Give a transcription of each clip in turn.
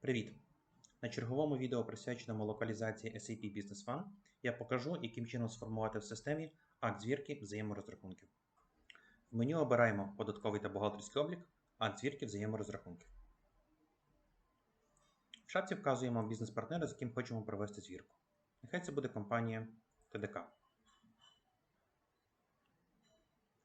Привіт! На черговому відео, присвяченому локалізації SAP Business One, я покажу, яким чином сформувати в системі акт звірки взаєморозрахунків. В меню обираємо податковий та бухгалтерський облік, акт звірки взаєморозрахунків. В шапці вказуємо бізнес-партнера, з яким хочемо провести звірку. Нехай це буде компанія ТДК.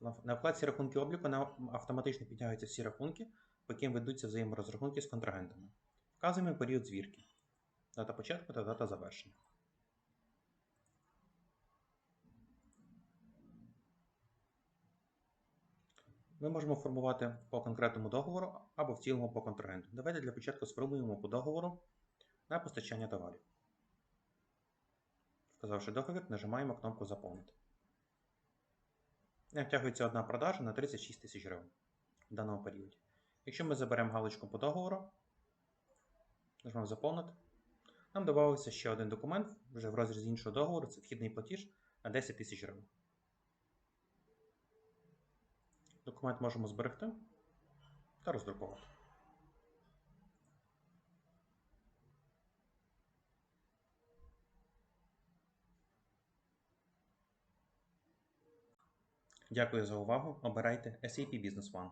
На- вкладці рахунки обліку автоматично підтягуються всі рахунки, по яким ведуться взаєморозрахунки з контрагентами. Вказуємо період звірки. Дата початку та дата завершення. Ми можемо формувати по конкретному договору або в цілому по контрагенту. Давайте для початку сформуємо по договору на постачання товарів. Вказавши договір, нажимаємо кнопку Заповнити. Втягується одна продажа на 36 тисяч гривень в даному періоді. Якщо ми заберемо галочку по договору, Нажмемо заповнити. Нам додався ще один документ вже в розрізі іншого договору. Це вхідний платіж на 10 тисяч гривень. Документ можемо зберегти та роздрукувати. Дякую за увагу. Обирайте SAP Business One.